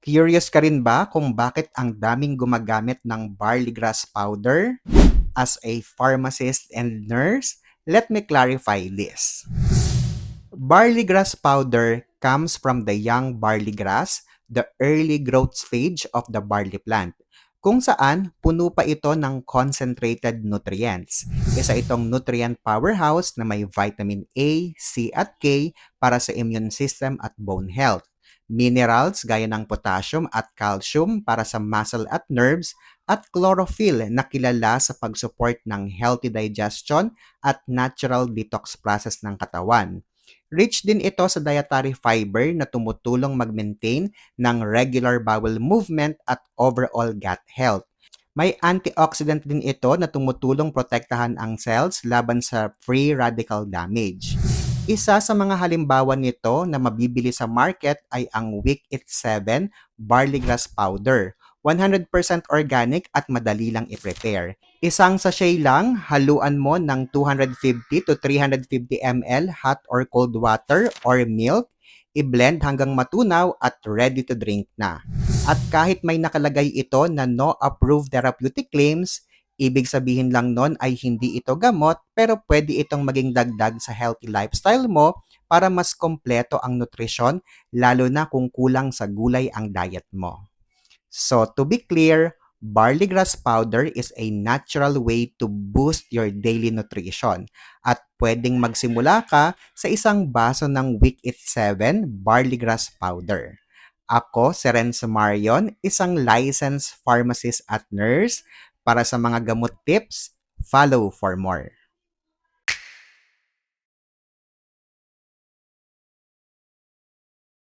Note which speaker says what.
Speaker 1: Curious ka rin ba kung bakit ang daming gumagamit ng barley grass powder? As a pharmacist and nurse, let me clarify this. Barley grass powder comes from the young barley grass, the early growth stage of the barley plant, kung saan puno pa ito ng concentrated nutrients. Isa itong nutrient powerhouse na may vitamin A, C at K para sa immune system at bone health. Minerals gaya ng potassium at calcium para sa muscle at nerves at chlorophyll na kilala sa pag-support ng healthy digestion at natural detox process ng katawan. Rich din ito sa dietary fiber na tumutulong mag-maintain ng regular bowel movement at overall gut health. May antioxidant din ito na tumutulong protektahan ang cells laban sa free radical damage. Isa sa mga halimbawa nito na mabibili sa market ay ang Wick It 7 Barley Grass Powder. 100% organic at madali lang i-prepare. Isang sachet lang, haluan mo ng 250 to 350 ml hot or cold water or milk, i-blend hanggang matunaw at ready to drink na. At kahit may nakalagay ito na no approved therapeutic claims, ibig sabihin lang nun ay hindi ito gamot pero pwede itong maging dagdag sa healthy lifestyle mo para mas kompleto ang nutrisyon lalo na kung kulang sa gulay ang diet mo. So to be clear, barley grass powder is a natural way to boost your daily nutrition at pwedeng magsimula ka sa isang baso ng It 7 barley grass powder. Ako, si Renzo Marion, isang licensed pharmacist at nurse. Para sa mga gamot tips, follow for more.